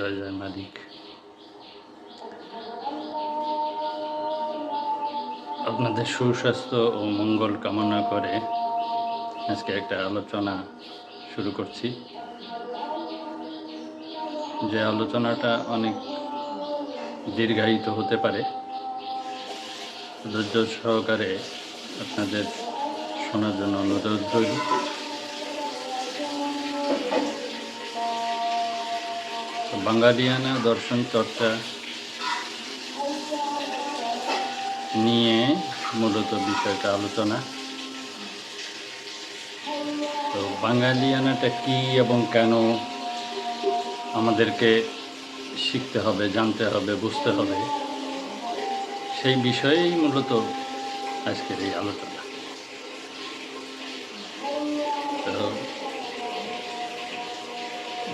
জয় জয় মালিক আপনাদের সুস্বাস্থ্য ও মঙ্গল কামনা করে আজকে একটা আলোচনা শুরু করছি। যে আলোচনাটা অনেক দীর্ঘায়িত হতে পারে, ধৈর্য সহকারে আপনাদের শোনার জন্য অনুরোধ রইল। বাঙালিয়ানা দর্শন চর্চা নিয়ে মূলত বিষয়টা আলোচনা। তো বাঙালিয়ানাটা কি এবং কেন আমাদেরকে শিখতে হবে, জানতে হবে, বুঝতে হবে, সেই বিষয়েই মূলত আজকের এই আলোচনা। তো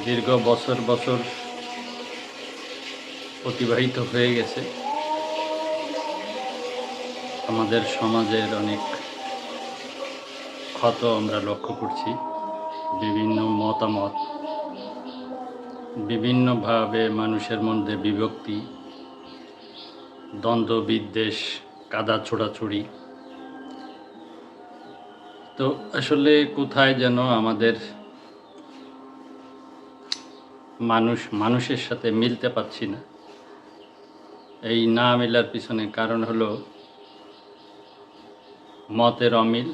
দীর্ঘ বছর বছর অতিবাহিত হয়ে গেছে। আমাদের সমাজের অনেক ক্ষত আমরা লক্ষ্য করছি। বিভিন্ন মতামত, বিভিন্নভাবে মানুষের মধ্যে বিভক্তি, দ্বন্দ্ব, বিদ্বেষ, কাদা ছোড়াছুড়ি। তো আসলে কোথায় যেন আমাদের মানুষ মানুষের সাথে মিলতে পারছি না। এই না মেলার পিছনে কারণ হলো মতের অমিল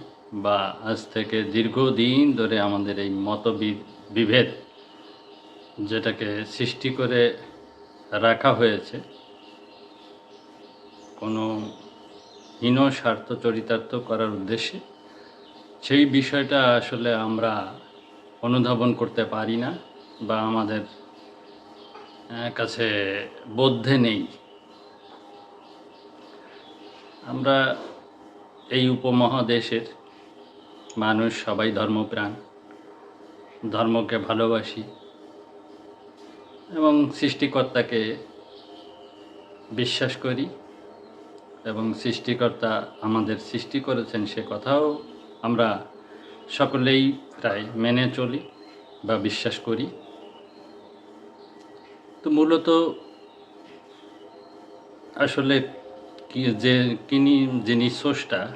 বা আজ থেকে দীর্ঘদিন ধরে আমাদের এই মত বিভেদ যেটাকে সৃষ্টি করে রাখা হয়েছে। কোনো হীন স্বার্থ চরিতার্থ করার উদ্দেশ্যে সেই বিষয়টা আসলে আমরা অনুধাবন করতে পারি না বা আমাদের কাছে বোধে নেই। আমরা এই উপমহাদেশের মানুষ, সবাই ধর্মপ্রাণ, ধর্মকে ভালোবাসি এবং সৃষ্টিকর্তাকে বিশ্বাস করি এবং সৃষ্টিকর্তা আমাদের সৃষ্টি করেছেন সে কথাও আমরা সকলেই প্রায় মেনে চলি বা বিশ্বাস করি। তো মূলত আসলে যে কিনি যিনি স্রষ্টা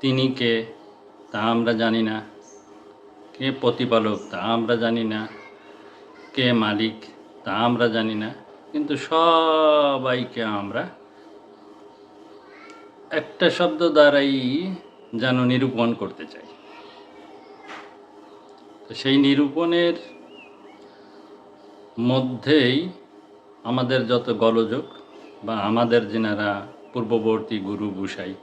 তিনি কে তা আমরা জানি না। কে প্রতিপালক তা আমরা জানি না। কে মালিক তা আমরা জানি না। কিন্তু সবাইকে আমরা একটা শব্দ দ্বারাই যেন নিরূপণ করতে চাই। তো সেই নিরূপণের মধ্যেই আমাদের যত গলযোগ বা আমাদের যেনারা পূর্ববর্তী গুরু বুসাই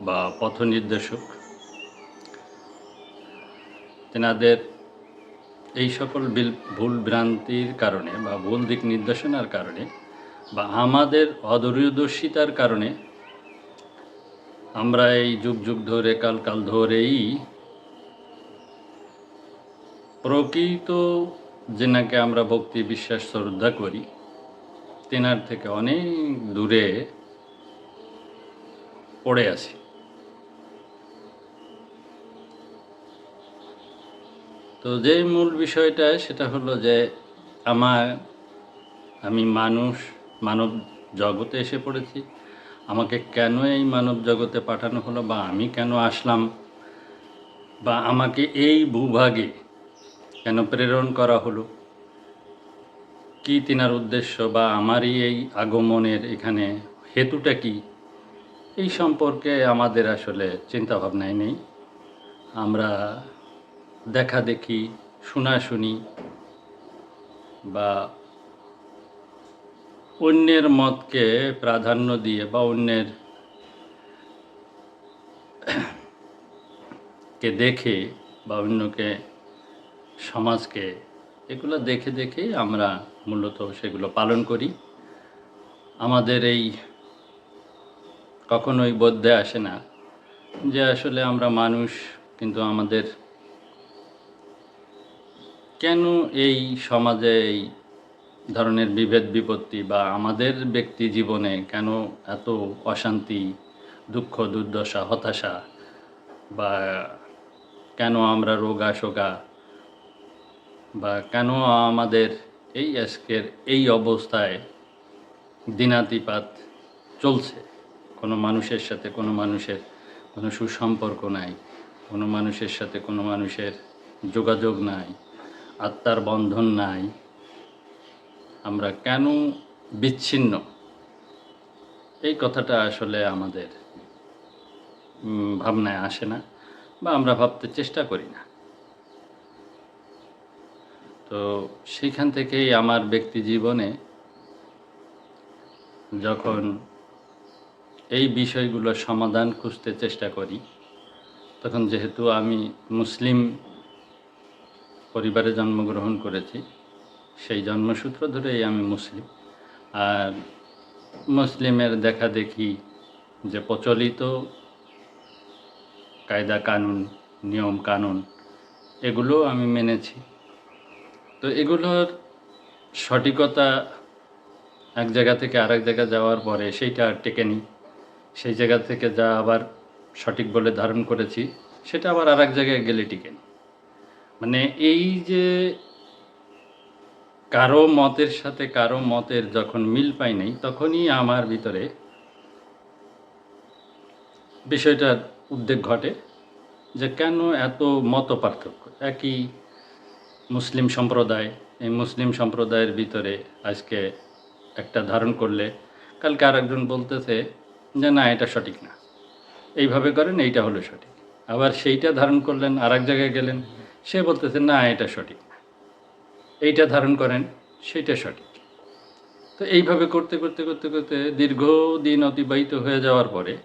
বা পথ নির্দেশক, তেনাদের এই সকল বিল, ভুল ভ্রান্তির কারণে বা ভুল দিক নির্দেশনার কারণে বা আমাদের অদূরদর্শিতার কারণে আমরা এই যুগ যুগ ধরে, কাল কাল ধরেই প্রকৃত যেনাকে আমরা ভক্তি, বিশ্বাস, শ্রদ্ধা করি তেনার থেকে অনেক দূরে পড়ে আছি। তো যে মূল বিষয়টা, সেটা হলো যে আমার, আমি মানুষ, মানব জগতে এসে পড়েছি। আমাকে কেন এই মানব জগতে পাঠানো হলো বা আমি কেন আসলাম বা আমাকে এই ভূভাগে কেন প্রেরণ করা হলো? কি তিনার উদ্দেশ্য বা আমারই এই আগমনের এখানে হেতুটা কি? এই সম্পর্কে আমাদের আসলে চিন্তা ভাবনাই নেই। আমরা দেখা দেখি, শোনাশুনি বা অন্যের মতকে প্রাধান্য দিয়ে বা অন্যের কে দেখে বা অন্যকে, সমাজকে, এগুলো দেখে দেখেই আমরা মূলত সেগুলো পালন করি। আমাদের এই কখনোই বোধে আসে না যে আসলে আমরা মানুষ, কিন্তু আমাদের কেন এই সমাজে এই ধরনের বিভেদ বিপত্তি বা আমাদের ব্যক্তি জীবনে কেন এত অশান্তি, দুঃখ, দুর্দশা, হতাশা বা কেন আমরা রোগা বা কেন আমাদের এই আজকের এই অবস্থায় দিনাতিপাত চলছে। কোনো মানুষের সাথে কোনো মানুষের কোনো সুসম্পর্ক নাই। কোনো মানুষের সাথে কোনো মানুষের যোগাযোগ নাই। আত্মার বন্ধন নাই। আমরা কেন বিচ্ছিন্ন? এই কথাটা আসলে আমাদের ভাবনায় আসে না বা আমরা ভাবতে চেষ্টা করি না। তো সেইখান থেকেই আমার ব্যক্তি জীবনে যখন এই বিষয়গুলোর সমাধান খুঁজতে চেষ্টা করি, তখন যেহেতু আমি মুসলিম পরিবারে জন্মগ্রহণ করেছি, সেই জন্মসূত্র ধরেই আমি মুসলিম। আর মুসলিমের দেখা দেখি যে প্রচলিত কায়দা কানুন, নিয়ম কানুন এগুলো আমি মেনেছি। তো এগুলোর সঠিকতা এক জায়গা থেকে আরেক জায়গা যাওয়ার পরে সেইটা আর টেকেনি সেই জায়গা থেকে যা আবার সঠিক বলে ধারণ করেছি, সেটা আবার আরেক জায়গায় গেলে টিকেনি মানে এই যে কারও মতের সাথে কারও মতের যখন মিল পাই নাই, তখনই আমার ভিতরে বিষয়টার উদ্বেগ ঘটে যে কেন এত মত পার্থক্য? একই মুসলিম সম্প্রদায়, এই মুসলিম সম্প্রদায়ের ভিতরে আজকে একটা ধারণ করলে, কালকে আরেকজন বলতেছে যে, না, এটা সঠিক না। এইভাবে করেন, এইটা হলো সঠিক। আবার সেইটা ধারণ করলেন আর এক জায়গায় গেলেন, সে বলতেছে, না, এটা সঠিক না। এইটা ধারণ করেন সেইটা সঠিক। তো এইভাবে করতে করতে করতে করতে দীর্ঘদিন অতিবাহিত হয়ে যাওয়ার পরে,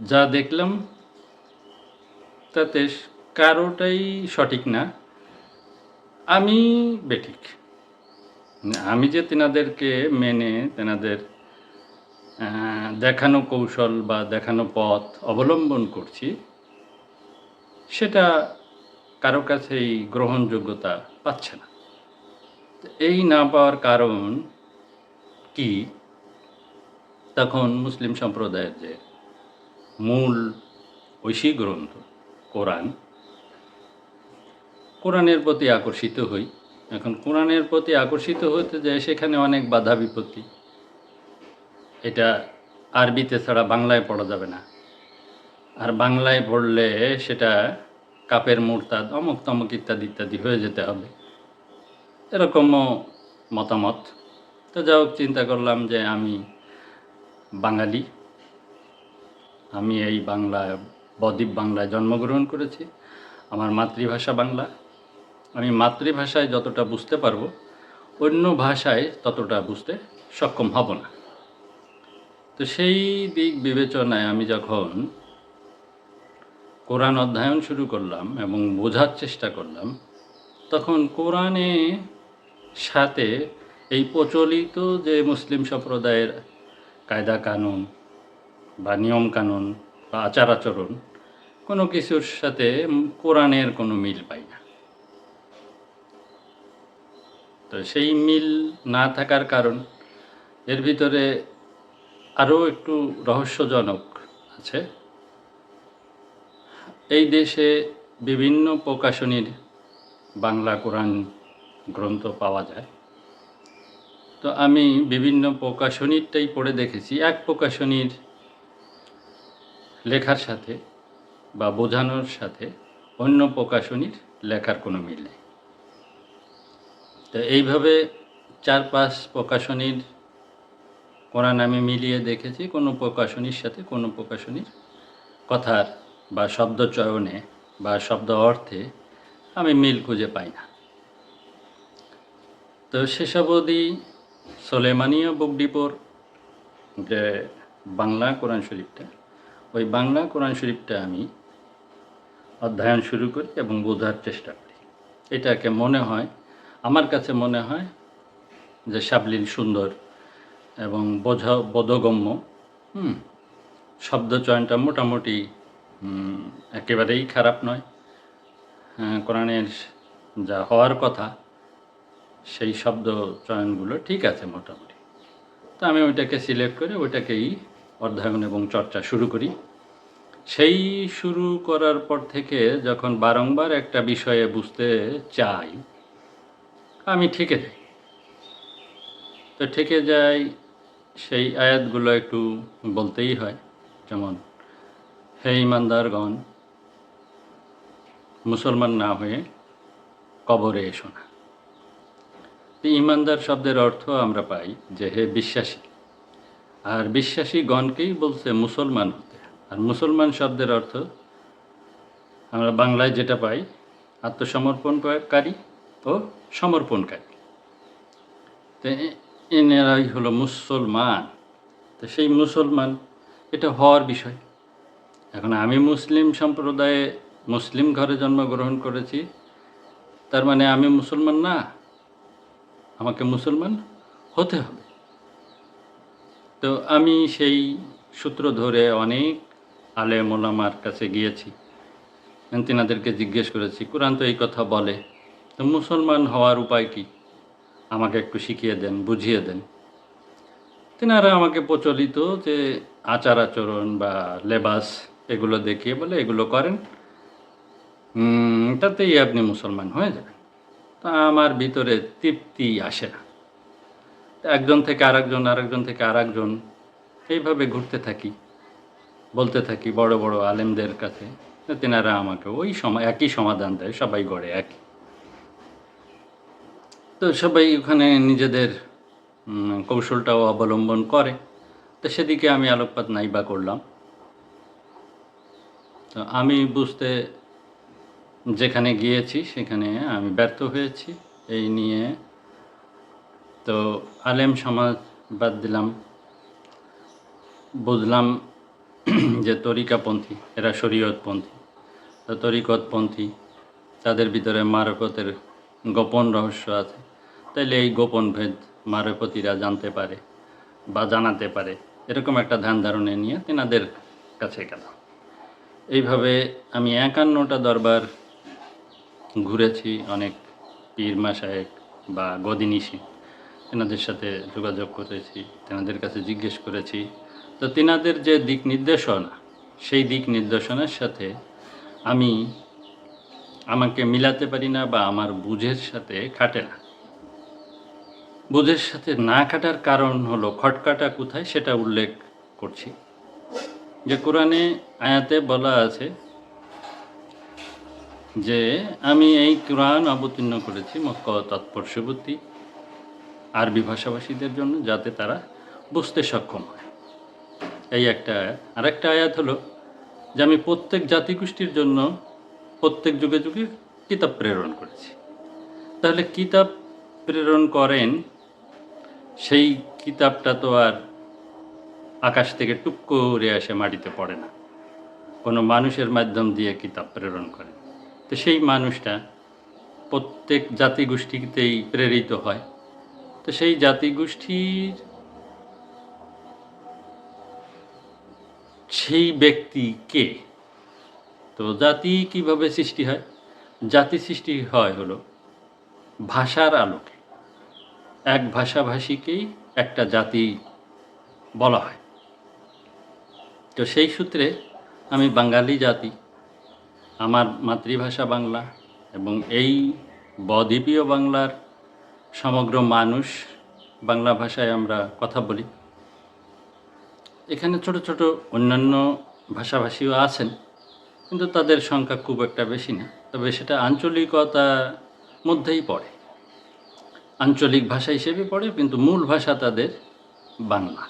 যা দেখলাম, তাতে কারোটাই সঠিক না আমি বেঠিক। আমি যে তেনাদেরকে মেনে তেনাদের দেখানো কৌশল বা দেখানো পথ অবলম্বন করছি, সেটা কারও কাছেই গ্রহণযোগ্যতা পাচ্ছে না। এই না পাওয়ার কারণ কি? তখন মুসলিম সম্প্রদায়ের যে মূল ঐশী গ্রন্থ, কোরআন কোরআনের প্রতি আকর্ষিত হই। এখন কোরআনের প্রতি আকর্ষিত হতে যায় সেখানে অনেক বাধা বিপত্তি। এটা আরবিতে ছাড়া বাংলায় পড়া যাবে না। আর বাংলায় পড়লে সেটা কাপের মুরতাদ, অমুক তমুক ইত্যাদি ইত্যাদি হয়ে যেতে হবে। এরকমও মতামত। তো যা হোক, চিন্তা করলাম যে আমি বাঙালি। আমি এই বাংলা, বদ্বীপ বাংলায় জন্মগ্রহণ করেছি। আমার মাতৃভাষা বাংলা। আমি মাতৃভাষায় যতটা বুঝতে পারব, অন্য ভাষায় ততটা বুঝতে সক্ষম হব না। তো সেই দিক বিবেচনায় আমি যখন কোরআন অধ্যয়ন শুরু করলাম এবং বোঝার চেষ্টা করলাম, তখন কোরআনে সাথে এই প্রচলিত যে মুসলিম সম্প্রদায়ের কায়দা কানুন বা নিয়ম কানুন বা আচার আচরণ, কোনো কিছুর সাথে কোরআনের কোনো মিল পাই তো সেই মিল না থাকার কারণ এর ভিতরে আরও একটু রহস্যজনক আছে। এই দেশে বিভিন্ন প্রকাশনীর বাংলা কোরআন গ্রন্থ পাওয়া যায়। তো আমি বিভিন্ন প্রকাশনীরটাই পড়ে দেখেছি। এক প্রকাশনীর লেখার সাথে বা বোঝানোর সাথে অন্য প্রকাশনীর লেখার কোনো মিল নেই। তো এইভাবে চার পাঁচ প্রকাশনীর কোরআন আমি মিলিয়ে দেখেছি, কোনো প্রকাশনীর সাথে কোনো প্রকাশনীর কথার বা শব্দ চয়নে বা শব্দ অর্থে আমি মিল খুঁজে পাই না। তো সেসব অবধি সোলেমানীয় বুক ডিপোর যে বাংলা কোরআন শরীফটা, ওই বাংলা কোরআন শরীফটা আমি অধ্যয়ন শুরু করি এবং বোঝার চেষ্টা করি। এটাকে মনে হয় আমার কাছে মনে হয় যে সাবলীল সুন্দর এবং বোঝা বোধগম্য হুম শব্দ চয়নটা মোটামুটি একেবারেই খারাপ নয়। হ্যাঁ, কোরআনের যা হওয়ার কথা সেই শব্দ চয়নগুলো ঠিক আছে মোটামুটি। তো আমি ওইটাকে সিলেক্ট করে ওইটাকেই অধ্যয়ন এবং চর্চা শুরু করি। সেই শুরু করার পর থেকে যখন বারংবার একটা বিষয়ে বুঝতে চাই আমি ঠেকে যাই। তো ঠেকে যাই, সেই আয়াতগুলো একটু বলতেই হয়। যেমন, হে ইমানদারগণ, মুসলমান না হয়ে কবরে এসো না। ইমানদার শব্দের অর্থ আমরা পাই যে হে বিশ্বাসী। আর বিশ্বাসী গণকেই বলছে মুসলমান হতে। আর মুসলমান শব্দের অর্থ আমরা বাংলায় যেটা পাই, আত্মসমর্পণকারী। ও সমর্পণকারী তো এনারাই হলো মুসলমান। তো সেই মুসলমান, এটা হওয়ার বিষয়। এখন আমি মুসলিম সম্প্রদায়ে মুসলিম ঘরে জন্মগ্রহণ করেছি, তার মানে আমি মুসলমান না। আমাকে মুসলমান হতে হবে। তো আমি সেই সূত্র ধরে অনেক আলেম ওলামার কাছে গিয়েছি। তেনাদেরকে জিজ্ঞেস করেছি, কোরআন তো এই কথা বলে। মুসলমান হওয়ার উপায় কি? আমাকে একটু শিখিয়ে দেন, বুঝিয়ে দেন। তেনারা আমাকে প্রচলিত যে আচার আচরণ বা লেবাস এগুলো দেখিয়ে বলে এগুলো করেন। তাতেই আপনি মুসলমান হয়ে যাবেন। তা আমার ভিতরে তৃপ্তি আসে না। একজন থেকে আরেকজন আরেকজন থেকে আরেকজন এইভাবে ঘুরতে থাকি, বলতে থাকি বড় বড় আলেমদের কাছে। তেনারা আমাকে ওই সময় একই সমাধান দেয়, সবাই গড়ে একই। তো সবাই ওখানে নিজেদের কৌশলটাও অবলম্বন করে। তো সেদিকে আমি আলোকপাত নাই বা করলাম। তো আমি বুঝতে যেখানে গিয়েছি সেখানে আমি ব্যর্থ হয়েছি। এই নিয়ে তো আলেম সমাজ বাদ দিলাম। বুঝলাম যে তরিকাপন্থী, এরা শরীয়তপন্থী। তো তরিকতপন্থী, তাদের ভিতরে মারকতের গোপন রহস্য আছে। তাইলে এই গোপন ভেদ মারকতিরা জানতে পারে বা জানাতে পারে। এরকম একটা ধ্যান ধারণে নিয়ে তেনাদের কাছে গেলাম। এইভাবে আমি একান্নটা দরবার ঘুরেছি, অনেক পীর মাসায়েক বা গদিনিশি তেনাদের সাথে যোগাযোগ করেছি, তেনাদের কাছে জিজ্ঞেস করেছি। তো তেনাদের যে দিক নির্দেশনা, সেই দিক নির্দেশনার সাথে আমি আমাকে মিলাতে পারি না বা আমার বুঝের সাথে খাটে না। বুঝের সাথে না কাটার কারণ হলো খটকাটা কোথায় সেটা উল্লেখ করছি। যে কোরআনে আয়াতে বলা আছে যে, আমি এই কোরআন অবতীর্ণ করেছি মক্ক তৎপর্শবর্তী আরবি ভাষাভাষীদের জন্য যাতে তারা বুঝতে সক্ষম হয়। এই একটা আয়াত আর একটা আয়াত হলো যে, আমি প্রত্যেক জাতিগোষ্ঠীর জন্য প্রত্যেক যুগে যুগে কিতাব প্রেরণ করেছি। তাহলে কিতাব প্রেরণ করেন সেই কিতাবটা তো আর আকাশ থেকে টুক করে আসে মাটিতে পড়ে না। কোনো মানুষের মাধ্যম দিয়ে কিতাব প্রেরণ করে। তো সেই মানুষটা প্রত্যেক জাতিগোষ্ঠীতেই প্রেরিত হয়। তো সেই জাতিগোষ্ঠীর সেই ব্যক্তি কে? তো জাতি কীভাবে সৃষ্টি হয়? জাতি সৃষ্টি হয় হলো ভাষার আলোকে। এক ভাষাভাষীকেই একটা জাতি বলা হয়। তো সেই সূত্রে আমি বাঙালি জাতি, আমার মাতৃভাষা বাংলা এবং এই বদ্বীপীয় বাংলার সমগ্র মানুষ বাংলা ভাষায় আমরা কথা বলি। এখানে ছোট ছোট অন্যান্য ভাষাভাষীও আছেন, কিন্তু তাদের সংখ্যা খুব একটা বেশি না, তবে সেটা আঞ্চলিকতার মধ্যেই পড়ে। আঞ্চলিক ভাষা হিসেবে পড়ে, কিন্তু মূল ভাষা তাদের বাংলা।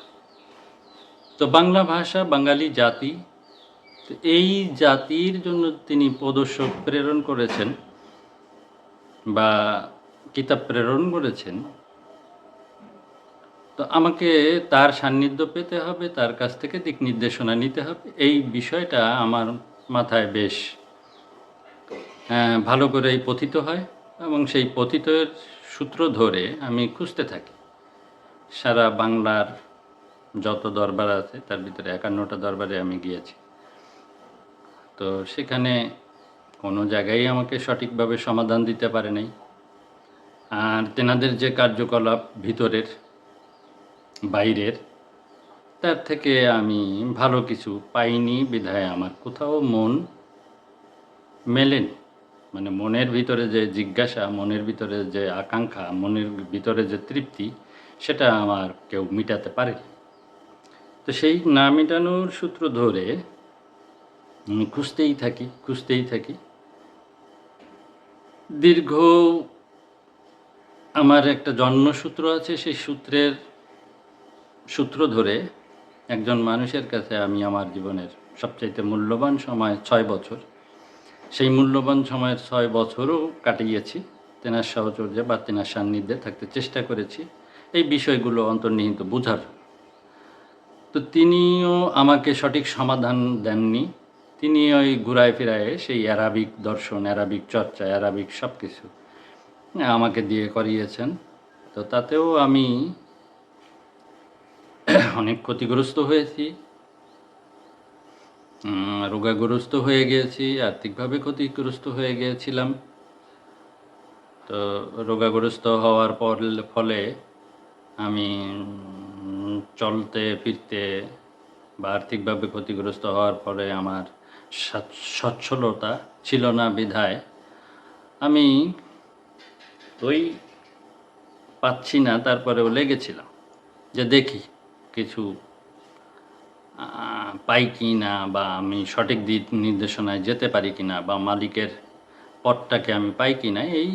তো বাংলা ভাষা, বাঙালি জাতি এই জাতির জন্য তিনি প্রদর্শক প্রেরণ করেছেন বা কিতাব প্রেরণ করেছেন, তো আমাকে তার সান্নিধ্য পেতে হবে, তার কাছ থেকে দিক নির্দেশনা নিতে হবে। এই বিষয়টা আমার মাথায় বেশ ভালো করেই পথিত হয় এবং সেই পথিতের সূত্র ধরে আমি খুঁজতে থাকি। সারা বাংলার যত দরবার আছে, তার ভিতরে একান্নটা দরবারে আমি গিয়েছি। তো সেখানে কোনো জায়গায় আমাকে সঠিকভাবে সমাধান দিতে পারে নাই। আর তেনাদের যে কার্যকলাপ ভিতরের, বাইরের, তার থেকে আমি ভালো কিছু পাইনি, বিধায় আমার কোথাও মন মেলেনি। মানে মনের ভিতরে যে জিজ্ঞাসা, মনের ভিতরে যে আকাঙ্ক্ষা, মনের ভিতরে যে তৃপ্তি, সেটা আমার কেউ মিটাতে পারে তো সেই না মেটানোর সূত্র ধরে আমি খুঁজতেই থাকি খুঁজতেই থাকি। দীর্ঘ আমার একটা জন্মসূত্র আছে, সেই সূত্রের সূত্র ধরে একজন মানুষের কাছে আমি আমার জীবনের সবচাইতে মূল্যবান সময় ছয় বছর। সেই মূল্যবান সময়ের ছয় বছরও কাটিয়েছি। তেনার সাহচর্যে বা তেনার সান্নিধ্যে থাকতে চেষ্টা করেছি এই বিষয়গুলো অন্তর্নিহিত বোঝার। তো তিনিও আমাকে সঠিক সমাধান দেননি। তিনি ওই ঘুরায় ফিরায় সেই অ্যারাবিক দর্শন, অ্যারাবিক চর্চা, অ্যারাবিক সব কিছু আমাকে দিয়ে করিয়েছেন। তো তাতেও আমি অনেক ক্ষতিগ্রস্ত হয়েছি। রোগাগ্রস্ত হয়ে গিয়েছি, আর্থিকভাবে ক্ষতিগ্রস্ত হয়ে গিয়েছিলাম। তো রোগাগ্রস্ত হওয়ার পর, ফলে আমি চলতে ফিরতে বা আর্থিকভাবে ক্ষতিগ্রস্ত হওয়ার পরে আমার সচ্ছলতা ছিল না বিধায় আমি ওই পাচ্ছি না, তারপরেও লেগেছিলাম। যে দেখি কিছু পাই কি না বা আমি সঠিক দিক নির্দেশনায় যেতে পারি কি না বা মালিকের পথটাকে আমি পাই কি না এই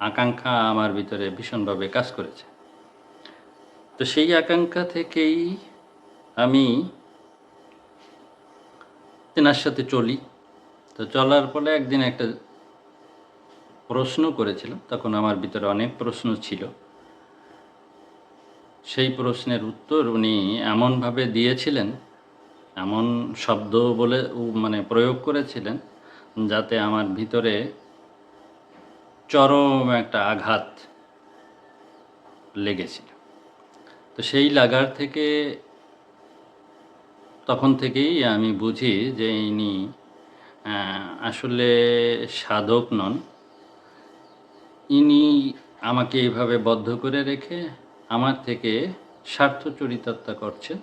আকাঙ্ক্ষা আমার ভিতরে ভীষণভাবে কাজ করেছে। তো সেই আকাঙ্ক্ষা থেকেই আমি তেনার সাথে চলি। তো চলার ফলে একদিন একটা প্রশ্ন করেছিল তখন আমার ভিতরে অনেক প্রশ্ন ছিল। সেই প্রশ্নের উত্তর উনি এমনভাবে দিয়েছিলেন এমন শব্দ বলে মানে প্রয়োগ করেছিলেন যাতে আমার ভিতরে চরম একটা আঘাত লেগেছিল। তো সেই লাগার থেকে তখন থেকেই আমি বুঝি যে ইনি আসলে সাধক নন। ইনি আমাকে এইভাবে বদ্ধ করে রেখে আমার থেকে স্বার্থ চরিতার্থা করছেন।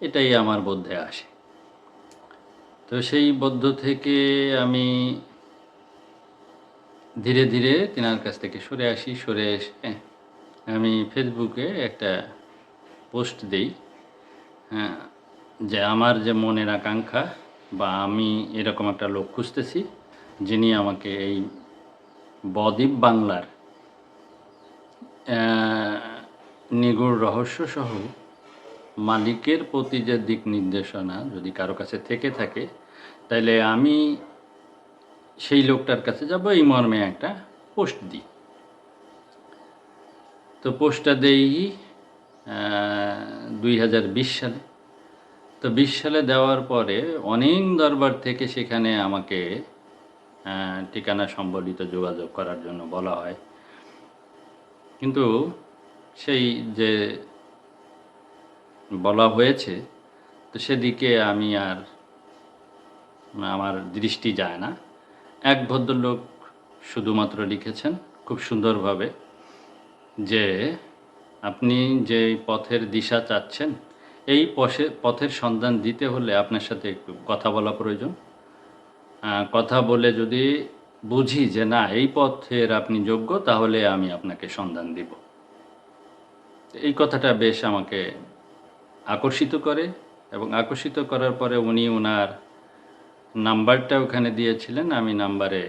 এটাই আমার বোধে আসে। তো সেই বদ্ধ থেকে আমি ধীরে ধীরে তেনার কাছ থেকে সরে আসি সরে এসে আমি ফেসবুকে একটা পোস্ট দিই হ্যাঁ, যে আমার যে মনের আকাঙ্ক্ষা বা আমি এরকম একটা লোক খুঁজতেছি যিনি আমাকে এই বদ্বীপ বাংলার নিগুড় রহস্য সহ মালিকের প্রতি যে দিক নির্দেশনা যদি কারও কাছে থেকে থাকে তাহলে আমি সেই লোকটার কাছে যাব, এই মর্মে একটা পোস্ট দিই। তো পোস্টটা দেই দুই হাজার বিশ সালে। তো বিশ সালে দেওয়ার পরে অনেক দরবার থেকে সেখানে আমাকে ঠিকানা সম্বলিত যোগাযোগ করার জন্য বলা হয়। কিন্তু সেই যে বলা হয়েছে, তো সেদিকে আমি আর আমার দৃষ্টি যায় না। এক ভদ্রলোক শুধুমাত্র লিখেছেন খুব সুন্দরভাবে যে, আপনি যে পথের দিশা চাচ্ছেন, এই পথে পথের সন্ধান দিতে হলে আপনার সাথে একটু কথা বলা প্রয়োজন। কথা বলে যদি বুঝি যে না, এই পথের আপনি যোগ্য, তাহলে আমি আপনাকে সন্ধান দিব। এই কথাটা বেশ আমাকে আকর্ষিত করে এবং আকর্ষিত করার পরে উনি ওনার নাম্বারটা ওখানে দিয়েছিলেন, আমি নাম্বারে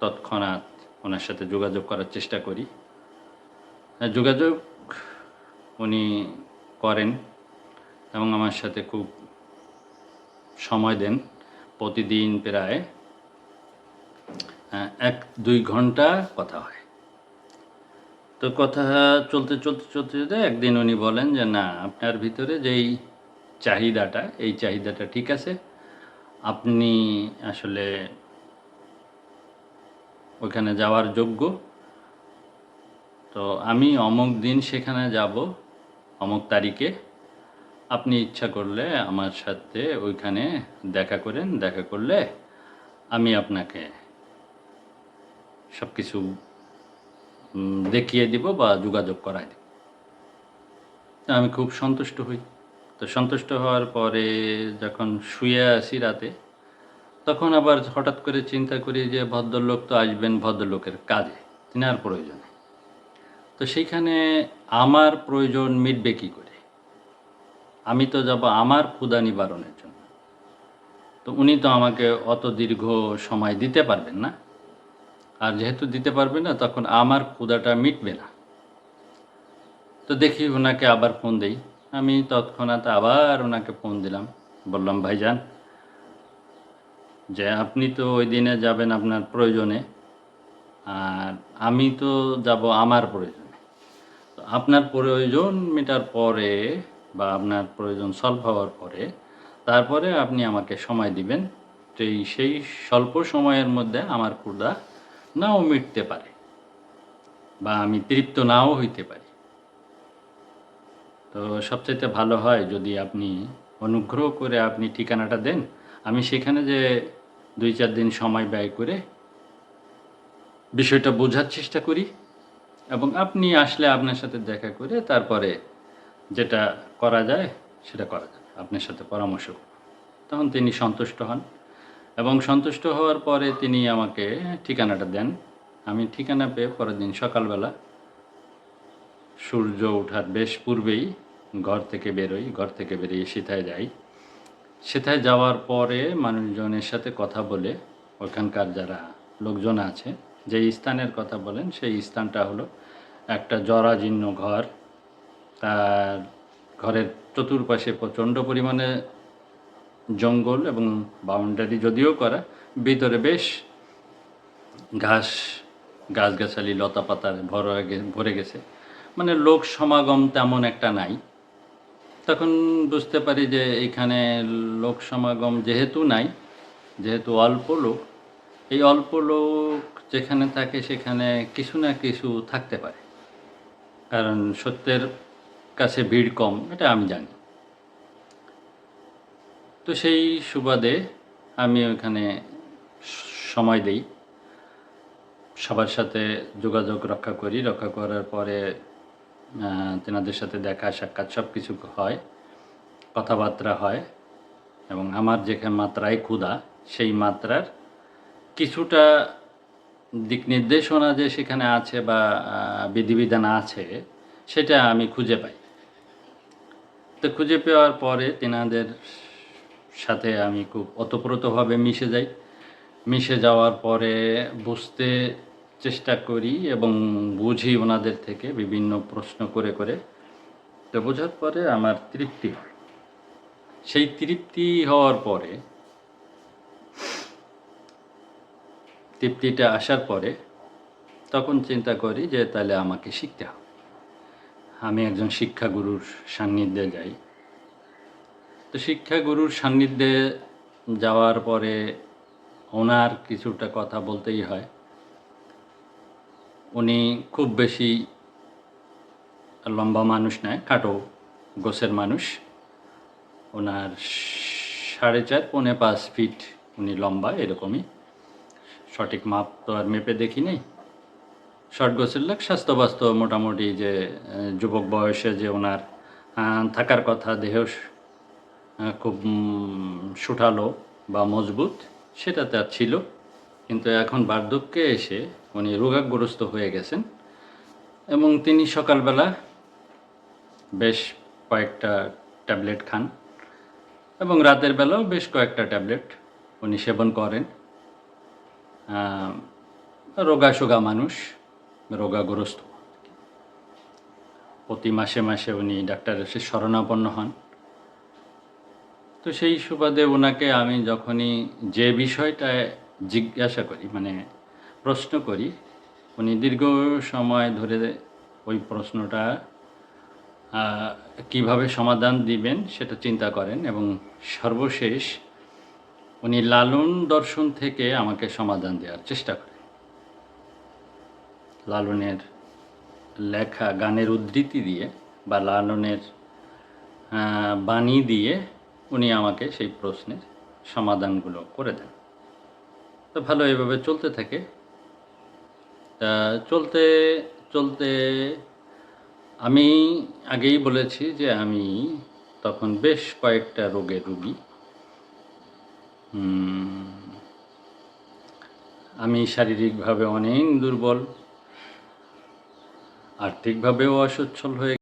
তৎক্ষণাৎ ওনার সাথে যোগাযোগ করার চেষ্টা করি। যোগাযোগ উনি করেন এবং আমার সাথে খুব সময় দেন প্রতিদিন প্রায় এক দুই ঘণ্টা কথা হয়। তো কথা চলতে চলতে চলতে চলতে একদিন উনি বলেন যে, না, আপনার ভিতরে যেই চাহিদাটা, এই চাহিদাটা ঠিক আছে। আপনি আসলে ওখানে যাওয়ার যোগ্য। তো আমি অমুক দিন সেখানে যাব, অমুক তারিখে। আপনি ইচ্ছা করলে আমার সাথে ওইখানে দেখা করেন, দেখা করলে আমি আপনাকে সব কিছু দেখিয়ে দিব বা যোগাযোগ করাই দেব। আমি খুব সন্তুষ্ট হই। তো সন্তুষ্ট হওয়ার পরে যখন শুয়ে আসি রাতে, তখন আবার হঠাৎ করে চিন্তা করি যে ভদ্রলোক তো আসবেন ভদ্রলোকের কাজে, তিনার প্রয়োজনে। তো সেইখানে আমার প্রয়োজন মিটবে কী করে? আমি তো যাব আমার ক্ষুধা নিবারণের জন্য। তো উনি তো আমাকে অত দীর্ঘ সময় দিতে পারবেন না। আর যেহেতু দিতে পারবে না, তখন আমার ক্ষুধাটা মিটবে না। তো দেখি ওনাকে আবার ফোন দেই। আমি তৎক্ষণাৎ আবার ওনাকে ফোন দিলাম। বললাম, ভাইজান, যে আপনি তো ওই দিনে যাবেন আপনার প্রয়োজনে, আর আমি তো যাব আমার প্রয়োজনে। তো আপনার প্রয়োজন মেটার পরে বা আপনার প্রয়োজন সলভ হওয়ার পরে, তারপরে আপনি আমাকে সময় দিবেন। সেই সেই স্বল্প সময়ের মধ্যে আমার ক্ষুধা নাও মিটতে পারে বা আমি তৃপ্ত নাও হইতে পারি তো সবচাইতে ভালো হয় যদি আপনি অনুগ্রহ করে আপনি ঠিকানাটা দেন, আমি সেখানে যে দুই চার দিন সময় ব্যয় করে বিষয়টা বোঝার চেষ্টা করি এবং আপনি আসলে আপনার সাথে দেখা করে তারপরে যেটা করা যায় সেটা করা যায় আপনার সাথে পরামর্শ। তখন তিনি সন্তুষ্ট হন এবং সন্তুষ্ট হওয়ার পরে তিনি আমাকে ঠিকানাটা দেন। আমি ঠিকানা পেয়ে পরের দিন সকালবেলা সূর্য ওঠার বেশ পূর্বেই ঘর থেকে বেরোই, ঘর থেকে বেরিয়ে সেথায় যাই। সেথায় যাওয়ার পরে মানুষজনের সাথে কথা বলে ওখানকার যারা লোকজন আছে যে স্থানের কথা বলেন, সেই স্থানটা হলো একটা জরাজীর্ণ ঘর। তার ঘরের চতুর্পাশে প্রচণ্ড পরিমাণে জঙ্গল এবং বাউন্ডারি যদিও করা, ভিতরে বেশ ঘাস, গাছগাছালি লতা পাতার ভরা ভরে গেছে। মানে লোক সমাগম তেমন একটা নাই। তখন বুঝতে পারি যে এখানে লোক সমাগম যেহেতু নাই, যেহেতু অল্প লোক, এই অল্প লোক যেখানে থাকে সেখানে কিছু না কিছু থাকতে পারে। কারণ সত্যের কাছে ভিড় কম, এটা আমি জানি। তো সেই সুবাদে আমি ওখানে সময় দেই। সবার সাথে যোগাযোগ রক্ষা করি। রক্ষা করার পরে তেনাদের সাথে দেখা, সাক্ষাৎ সব কিছু হয়, কথাবার্তা হয় এবং আমার যেখানে মাত্রায় ক্ষুধা, সেই মাত্রার কিছুটা দিক নির্দেশনা যে সেখানে আছে বা বিধিবিধান আছে, সেটা আমি খুঁজে পাই। তো খুঁজে পাওয়ার পরে তেনাদের সাথে আমি খুব ওতপ্রোতভাবে মিশে যাই। মিশে যাওয়ার পরে বুঝতে চেষ্টা করি এবং বুঝি ওনাদের থেকে বিভিন্ন প্রশ্ন করে করে। তো বোঝার পরে আমার তৃপ্তি সেই তৃপ্তি হওয়ার পরে তৃপ্তিটা আসার পরে তখন চিন্তা করি যে তাহলে আমাকে শিখতে হবে। আমি একজন শিক্ষাগুরুর সান্নিধ্যে যাই। তো শিক্ষাগুরুর সান্নিধ্যে যাওয়ার পরে ওনার কিছুটা কথা বলতেই হয়। উনি খুব বেশি লম্বা মানুষ নয়, খাটো গোছের মানুষ। ওনার সাড়ে চার, পৌনে পাঁচ ফিট উনি লম্বা, এরকমই। সঠিক মাপ তো আর মেপে দেখি নেই শর্ট গোছের লোক স্বাস্থ্য বাস্তব মোটামুটি যে যুবক বয়সে যে ওনার থাকার কথা, দেহ খুব সুঠালো বা মজবুত, সেটা তার ছিল। কিন্তু এখন বার্ধক্যে এসে উনি রোগাগ্রস্ত হয়ে গেছেন এবং তিনি সকালবেলা বেশ কয়েকটা ট্যাবলেট খান এবং রাতের বেলাও বেশ কয়েকটা ট্যাবলেট উনি সেবন করেন। রোগাসোগা মানুষ রোগাগ্রস্ত। প্রতি মাসে মাসে উনি ডাক্তারের শরণাপন্ন হন। তো সেই সুবাদে ওনাকে আমি যখনই যে বিষয়টা জিজ্ঞাসা করি মানে প্রশ্ন করি, উনি দীর্ঘ সময় ধরে ওই প্রশ্নটা কীভাবে সমাধান দিবেন সেটা চিন্তা করেন এবং সর্বশেষ উনি লালন দর্শন থেকে আমাকে সমাধান দেওয়ার চেষ্টা করেন। লালনের লেখা গানের উদ্ধৃতি দিয়ে বা লালনের বাণী দিয়ে উনি আমাকে সেই প্রশ্নের সমাধানগুলো করে দেন। তো ভালো এভাবে চলতে থাকে। তা চলতে চলতে আমি আগেই বলেছি যে আমি তখন বেশ কয়েকটা রোগের রুগী। আমি শারীরিকভাবে অনেক দুর্বল, আর্থিকভাবেও অসচ্ছল হয়ে